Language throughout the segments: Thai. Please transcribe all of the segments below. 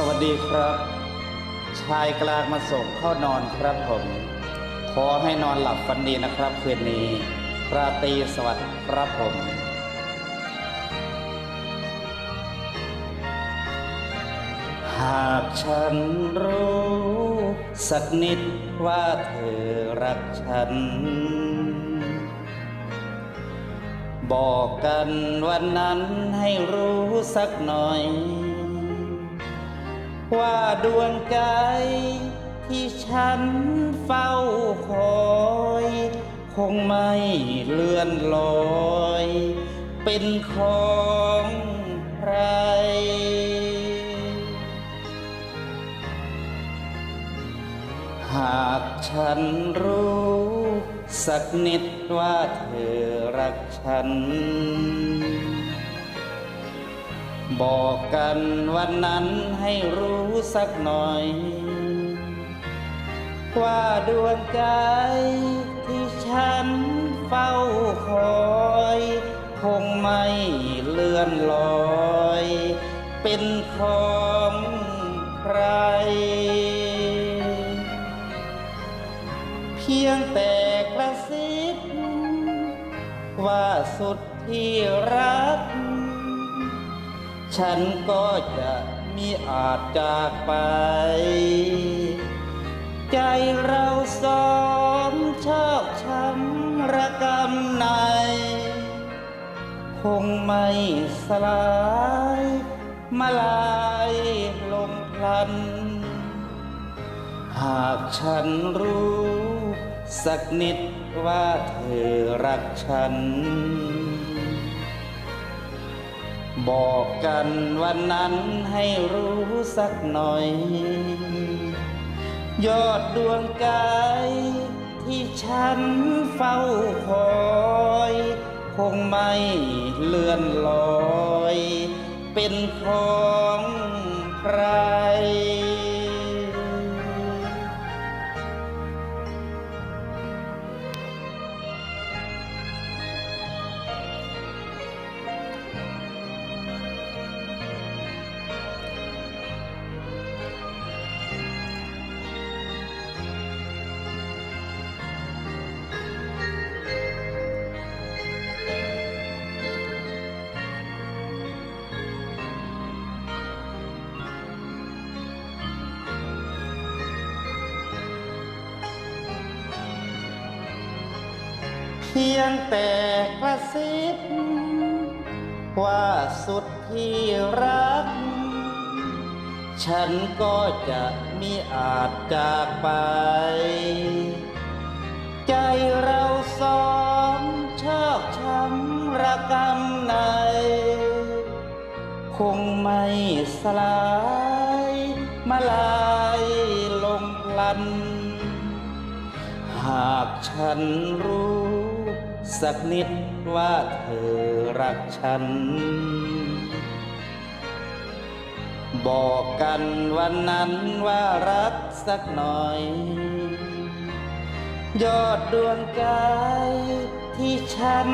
สวัสดีครับ ชายกลางมาส่งเข้านอนครับผม ขอให้นอนหลับฝันดีนะครับคืนนี้ ราตรีสวัสดิ์ครับผมหากฉันรู้สักนิดว่าเธอรักฉัน บอกกันวันนั้นให้รู้สักหน่อย ว่าดวงใจที่ฉันเฝ้าคอย คงไม่เลื่อนลอย เป็นของใคร หากฉันรู้สักนิดว่าเธอรักฉัน บอกกันวันนั้นให้รู้สักหน่อย ว่าดวงใจที่ฉันเฝ้าคอย คงไม่เลื่อนลอย เป็นของใคร เพียงแต่กระซิบว่าสุดที่รัก ฉันก็จะมีอาจจากไป ใจเราสองชอกช้ำระกำใน คงไม่สลายมาลายลงพลัน หากฉันรู้สักนิดว่าเธอรักฉัน บอกกันวันนั้นให้รู้สักหน่อย ยอดดวงกายที่ฉันเฝ้าคอย คงไม่เลื่อนลอย พียงแต่กระซิบว่าสุดที่รัก ฉันก็จะมีอาจจากไป ใจเราสองชอกช้ำระกำใน คงไม่สลายมาลายลงพลัน หากฉันรู้ สักนิดว่าเธอรักฉัน บอกกันวันนั้นว่ารักสักหน่อย ยอดดวงใจที่ฉัน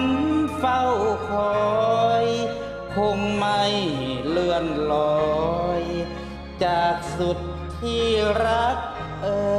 เฝ้าคอย คงไม่เลื่อนลอย จากสุดที่รักเอ่ย